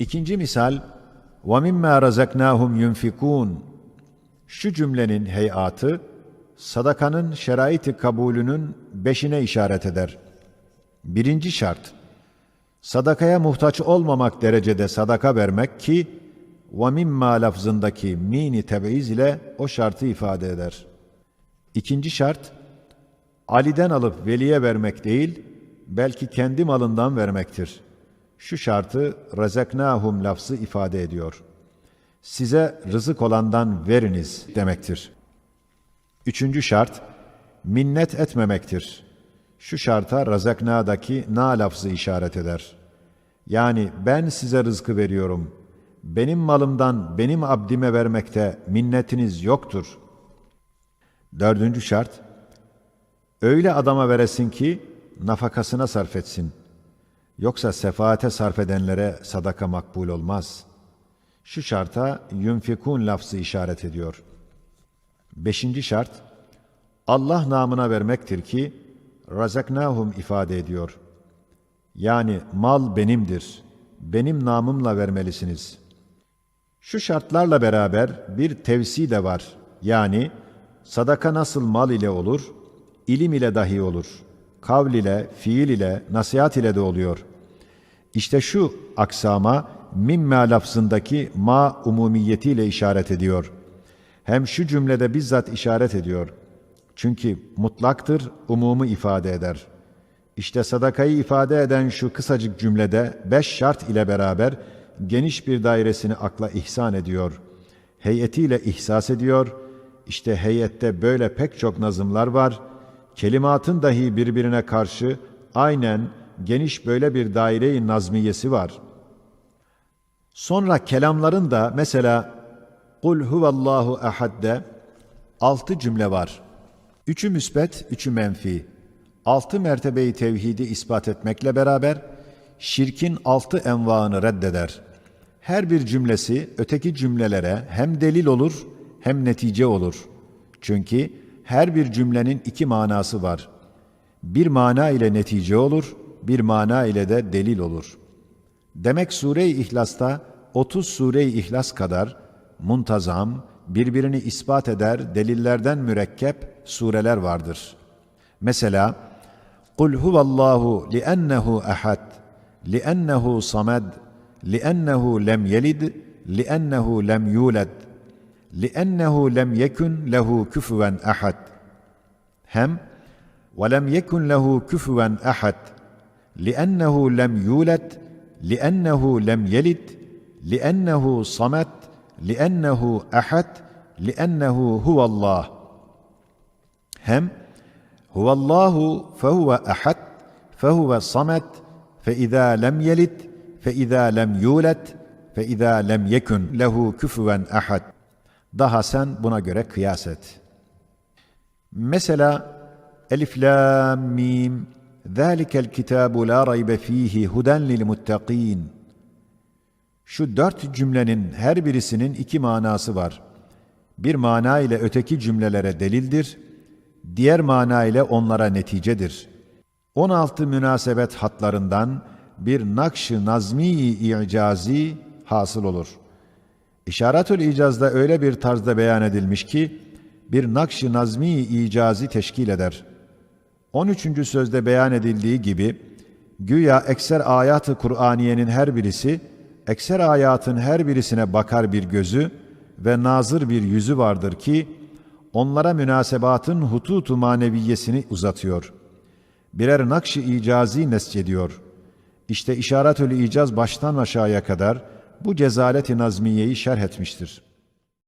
İkinci misal, وَمِمَّا رَزَقْنَاهُمْ يُنْفِكُونَ Şu cümlenin heyatı, sadakanın şeraiti kabulünün beşine işaret eder. Birinci şart, sadakaya muhtaç olmamak derecede sadaka vermek ki, وَمِمَّا lafzındaki mini tebeiz ile o şartı ifade eder. İkinci şart, Ali'den alıp veliye vermek değil, belki kendi malından vermektir.'' Şu şartı rezeknahum lafzı ifade ediyor. Size rızık olandan veriniz demektir. Üçüncü şart, minnet etmemektir. Şu şarta razakna'daki na lafzı işaret eder. Yani ben size rızkı veriyorum. Benim malımdan benim abdime vermekte minnetiniz yoktur. Dördüncü şart, öyle adama veresin ki nafakasına sarf etsin. Yoksa sefaate sarf edenlere sadaka makbul olmaz. Şu şarta yunfikun lafzı işaret ediyor. Beşinci şart, Allah namına vermektir ki, razaknahum ifade ediyor. Yani mal benimdir, benim namımla vermelisiniz. Şu şartlarla beraber bir tevsi de var. Yani sadaka nasıl mal ile olur, ilim ile dahi olur. Kavl ile, fiil ile, nasihat ile de oluyor. İşte şu aksama mimme lafzındaki ma umumiyetiyle işaret ediyor. Hem şu cümlede bizzat işaret ediyor. Çünkü mutlaktır, umumu ifade eder. İşte sadakayı ifade eden şu kısacık cümlede beş şart ile beraber geniş bir dairesini akla ihsan ediyor. Heyetiyle ihsas ediyor. İşte heyette böyle pek çok nazımlar var. Kelimatın dahi birbirine karşı aynen geniş böyle bir daire-i nazmiyesi var. Sonra kelamların da mesela Kul huvallahu ehadde altı cümle var. Üçü müsbet, üçü menfi. Altı mertebeyi tevhidi ispat etmekle beraber şirkin altı envaını reddeder. Her bir cümlesi öteki cümlelere hem delil olur hem netice olur. Çünkü her bir cümlenin iki manası var. Bir mana ile netice olur, bir mana ile de delil olur. Demek Sure-i İhlas'ta 30 Sure-i İhlas kadar muntazam, birbirini ispat eder delillerden mürekkep sureler vardır. Mesela قُلْ هُوَ اللّٰهُ لِأَنَّهُ أَحَدٍ لِأَنَّهُ صَمَدٍ لِأَنَّهُ لَمْ يَلِدْ لِأَنَّهُ لَمْ يُولَدْ لِأَنَّهُ لَمْ يَكُنْ لَهُ كُفُوًا أَحَدٍ Hem وَلَمْ يَكُنْ لَهُ كُفُوًا أَحَدٍ لأنه لم يولد لأنه لم يلد لأنه صمت لأنه أحد لأنه هو الله. هم هو الله فهو أحد فهو صمت فإذا لم يلد فإذا لم يولد فإذا لم يكن له كفوا أحد. Daha sen buna göre kıyas et. Mesela Elif Lam Mim. ذَٰلِكَ الْكِتَابُ لَا رَيْبَ ف۪يهِ هُدًى لِلْمُتَّق۪ينَ Şu dört cümlenin her birisinin iki manası var. Bir mana ile öteki cümlelere delildir, diğer mana ile onlara neticedir. 16 münasebet hatlarından bir nakş-ı nazmi-i icazi hasıl olur. İşaretül icazda öyle bir tarzda beyan edilmiş ki, bir nakş-ı nazmi-i icazi teşkil eder. 13. sözde beyan edildiği gibi, güya ekser ayat-ı Kur'aniyenin her birisi, ekser ayatın her birisine bakar bir gözü ve nazır bir yüzü vardır ki, onlara münasebatın hututu maneviyesini uzatıyor. Birer nakş-ı icazi nescediyor. İşte işaretül icaz baştan aşağıya kadar bu cezalet-i nazmiyeyi şerh etmiştir.''